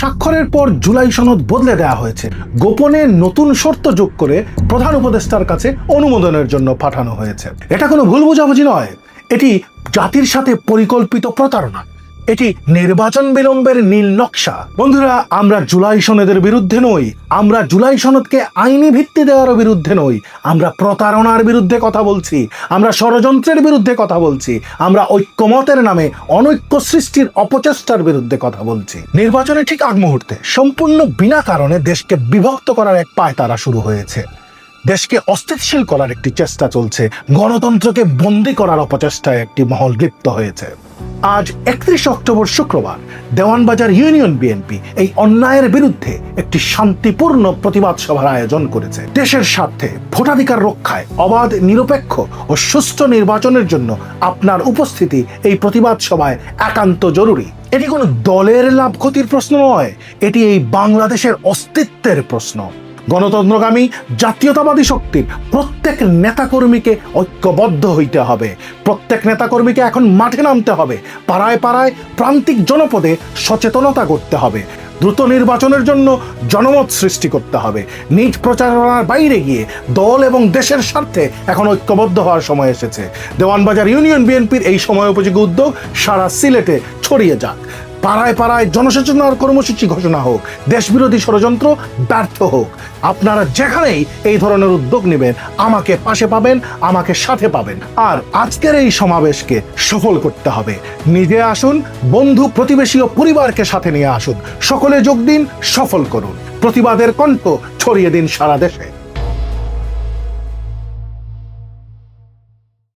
স্বাক্ষরের পর জুলাই সনদ বদলে দেওয়া হয়েছে। গোপনে নতুন শর্ত যোগ করে প্রধান উপদেষ্টার কাছে অনুমোদনের জন্য পাঠানো হয়েছে। এটা কোনো ভুল বোঝাবুঝি নয়। এটি জাতির সাথে পরিকল্পিত প্রতারণা। এটি নির্বাচন বিলম্বের নীল নকশা। বন্ধুরা, আমরা জুলাই সনদের বিরুদ্ধে নই। আমরা জুলাই সনদকে আইনি ভিত্তি দেওয়ার বিরুদ্ধে নই। আমরা প্রতারণার বিরুদ্ধে কথা বলছি। আমরা ষড়যন্ত্রের বিরুদ্ধে কথা বলছি। আমরা ঐক্যমতের নামে অনৈক্য সৃষ্টির অপচেষ্টার বিরুদ্ধে কথা বলছি। নির্বাচনের ঠিক আগ মুহূর্তে, সম্পূর্ণ বিনা কারণে দেশকে বিভক্ত করার এক পায়তারা শুরু হয়েছে। দেশকে অস্থিতিশীল করার একটি চেষ্টা চলছে। গণতন্ত্রকে বন্দী করার অপচেষ্টায় একটি মহল লিপ্ত হয়েছে। আজ একত্রিশ অক্টোবর শুক্রবার দেওয়ানবাজার ইউনিয়ন বিএনপি এই অন্যায়ের বিরুদ্ধে একটি শান্তিপূর্ণ প্রতিবাদ সভার আয়োজন করেছে। দেশের স্বার্থে ভোটাধিকার রক্ষায় অবাধ, নিরপেক্ষ ও সুষ্ঠু নির্বাচনের জন্য আপনার উপস্থিতি এই প্রতিবাদ সভায় একান্ত জরুরি। এটি কোনো দলের লাভ ক্ষতির প্রশ্ন নয়, এটি এই বাংলাদেশের অস্তিত্বের প্রশ্ন। গণতন্ত্রগামী, জাতীয়তাবাদী শক্তির প্রত্যেক নেতাকর্মীকে ঐক্যবদ্ধ হইতে হবে। প্রত্যেক নেতাকর্মীকে এখন মাঠে নামতে হবে। পাড়ায় পাড়ায় প্রান্তিক জনপদে সচেতনতা করতে হবে। দ্রুত নির্বাচনের জন্য জনমত সৃষ্টি করতে হবে। নিজ প্রচারণার বাইরে গিয়ে দল এবং দেশের স্বার্থে এখন ঐক্যবদ্ধ হওয়ার সময় এসেছে। দেওয়ানবাজার ইউনিয়ন বিএনপির এই সময় উপযোগী উদ্যোগ সারা সিলেটে ছড়িয়ে যাক। পাড়ায় পাড়ায় জনসচেতনার কর্মসূচি ঘোষণা হোক, দেশবিরোধী ষড়যন্ত্র ব্যর্থ হোক। আপনারা যেখানেই এই ধরনের উদ্যোগ নেবেন, আমাকে পাশে পাবেন, আমাকে সাথে পাবেন। আর আজকের এই সমাবেশকে সফল করতে হবে। নিজে আসুন, বন্ধু প্রতিবেশী ও পরিবারকে সাথে নিয়ে আসুন। সকলে যোগ দিন, সফল করুন। প্রতিবাদের কণ্ঠ ছড়িয়ে দিন সারা দেশে।